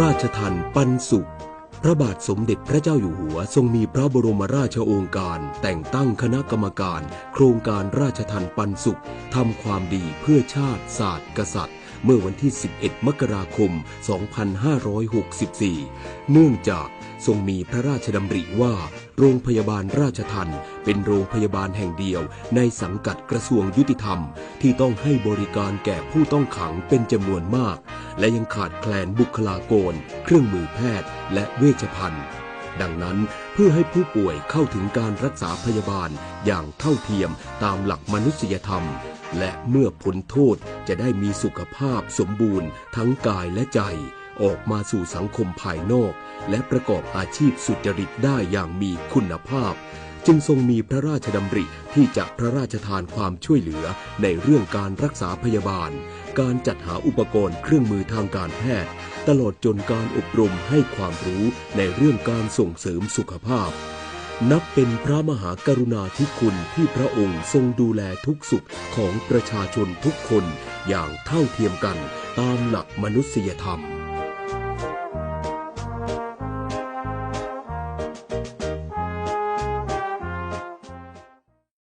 ราชทันปันสุข พระบาทสมเด็จพระเจ้าอยู่หัวทรงมีพระบรมราชโองการ แต่งตั้งคณะกรรมการ โครงการราชทันปันสุขทำความดีเพื่อชาติศาสตร์ กษัตริย์ เมื่อวันที่ 11 มกราคม 2564 เนื่องจากทรงมีพระราชดำริว่า โรงพยาบาลราชทันเป็นโรงพยาบาลแห่งเดียว ในสังกัดกระทรวงยุติธรรม ที่ต้องให้บริการแก่ผู้ต้องขังเป็นจำนวนมาก และยังขาดแคลนบุคลากร เครื่องมือแพทย์ และเวชภัณฑ์ ดังนั้นเพื่อให้ผู้ป่วยเข้าถึงการรักษาพยาบาลอย่างเท่าเทียมตามหลักมนุษยธรรม และเมื่อพ้นโทษจะได้มีสุขภาพสมบูรณ์ ทั้งกายและใจ ออกมาสู่สังคมภายนอก และประกอบอาชีพสุจริตได้อย่างมีคุณภาพ จึงทรงมีพระราชดำริที่จะพระราชทานความช่วยเหลือในเรื่องการรักษาพยาบาล การจัดหาอุปกรณ์เครื่องมือทางการแพทย์ ตลอดจนการอบรมให้ความรู้ในเรื่องการส่งเสริมสุขภาพ นับเป็นพระมหากรุณาธิคุณที่พระองค์ทรงดูแลทุกสุขของประชาชนทุกคนอย่างเท่าเทียมกันตามหลักมนุษยธรรม